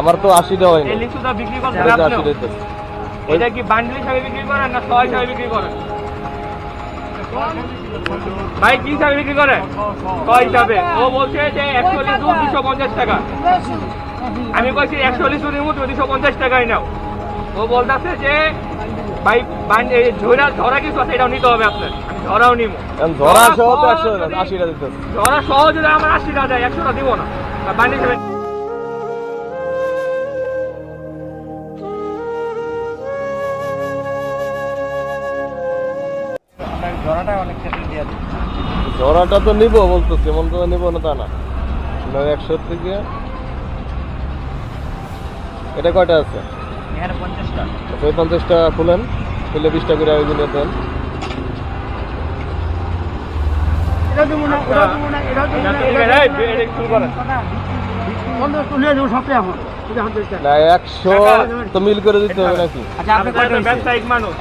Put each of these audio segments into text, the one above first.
আমার তো আশিটা হয়নি। এই লিচুটা বিক্রি করতে এই যে আপনিও? আশি দিতেছে। এটা কি বান্ডিল হিসাবে বিক্রি করেন না ছয় হিসাবে বিক্রি করেন? ভাই কি হিসাবে বিক্রি করে ছয় হিসাবে। ও বলছে যে একশো লিচু দুশো পঞ্চাশ টাকা। আমি বলছি একশো লিচু তুমি দুশো পঞ্চাশ টাকায় নাও। ও বলতেছে যে ভাই ঝরা ঝরা কিছু আছে এটাও নিতে হবে আপনার। আমি ঝরাও নিমু এখন ধরা সহ তো একশো আশিটা দিতেছে। ঝরা সহজ যদি আমার আশি টাকা দেয় একশোটা দিব না। বান্ডিল হিসেবে ধরাটা তো নিবো বলতেছি এমন তো নিবো না তা না নয় একশো থেকে এটা কয়টা আছে আচ্ছা, ওই পঞ্চাশটা খুলেন খুলে বিশটা করে ওইগুলো দেন এটা দেবো না এটা দেবো না এটা দেবো না ঠিক আছে, এই, এটা দেবো। না একশো তো মিল করে দিতে হবে নাকি? আচ্ছা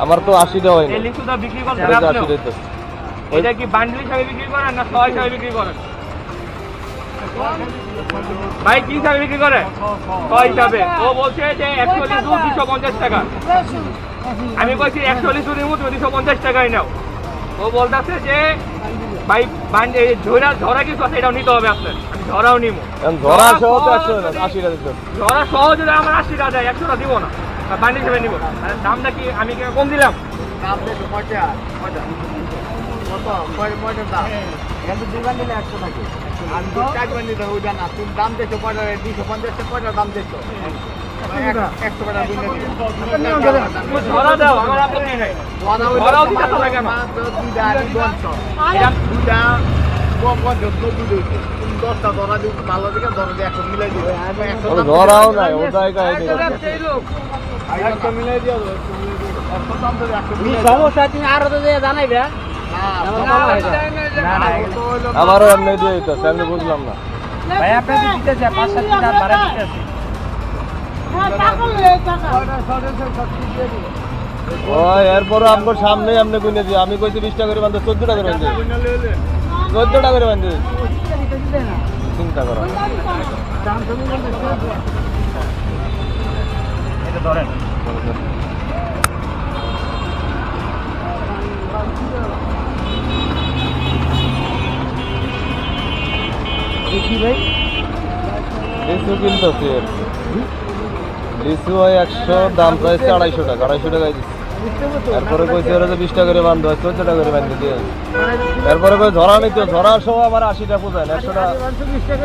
আমার তো হয়নি। আশি? এটা কি বান্ডিল হিসাবে বিক্রি করেন না ছয় হিসাবে বিক্রি করেন? ভাই কি হিসাবে বিক্রি করে? ছয় হিসাবে। ও বলছে যে একশো লিচু দুশো পঞ্চাশ টাকা। আমি বলছি একশো লিচু নিমু তুমি দুশো পঞ্চাশ টাকায় নাও। ও বলতেছে যে ভাই এই ঝরা ঝরা কিছু এটাও নিতে হবে আপনার। আমি ঝরাও নিমু। ধরা সহ তো একশো আশিটা দিতেছে ঝরা সহজ যদি আমার আশি টাকা দেয় একশোটা দিব না। আর হিসেবে নিবো। আর দামটা কি আমি কি কম দিলাম? দাম দেখো কয়টা কয়টা কত কয় কয়টা দাম এখানে তো দুই বান্ডিল একশো। থাকে আমি চার বান্ডিল ওইটা না। তুমি দাম দেখছ কয়টা দুইশো পঞ্চাশটা কয়টা দাম দেখছ একশো কয়টা দিন তুমি ঝরা দাও আমার আপত্তি নেই ধরাও দিতে নাই ও জায়গায় সমস্যা তুমি আরও তো জানাইবে। আমারও এমনি দিয়ে আমি বুঝলাম না। ভাই দিতে চাই পাঁচ সাত দিন আর ভাড়া দিতে আছে ওই এরপরও আপনার সামনে আপনি কিনে দিয়ে আমি কইছি বিশটা করে বান্ধব চোদ্দটা করে বান্ধব চোদ্দটা করে বান্ধব চিন্তা করো। ধরেন দেখি ভাই। লিচু কিনতেছি। লিচু হয় একশো দাম চাইছে আড়াইশো টাকা আড়াইশো টাকায় দিচ্ছি এরপরে কইছে ওরা যে বিশ টাকা করে বান্ধব হয় চোদ্দ টাকা করে বান্ধব দিয়ে এরপরে কই ধরা নিতে ধরার সময় আমার আশিটা একশো টাকা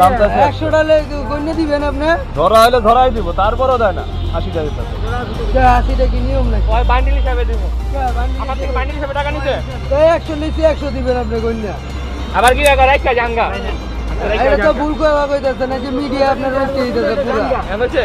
দাম চাইছে একশো। টাকা গণ্য দিবেন আপনি ধরা হলে ধরাই দিব তারপরও দেয় না আশিটা দিতে আশিটা কি নিয়ম নাকি? ওই বান্ডিল হিসাবে দিব। আমার থেকে বান্ডিল হিসাবে টাকা নিতে একশো লিচি একশো দিবেন আপনি গণ্যা। আবার কি দেখা রাখা জাঙ্গা এটা তো ভুল করে কইতাছে না যে মিডিয়া আপনার রোস্টে দিতেছে পুরো। হইছে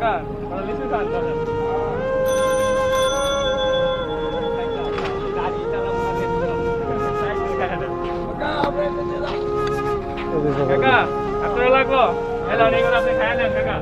কোনো লিচু খান। কাকা আপনারা লাগবো? এলাম আপনি খাইয়া দেন কাকা।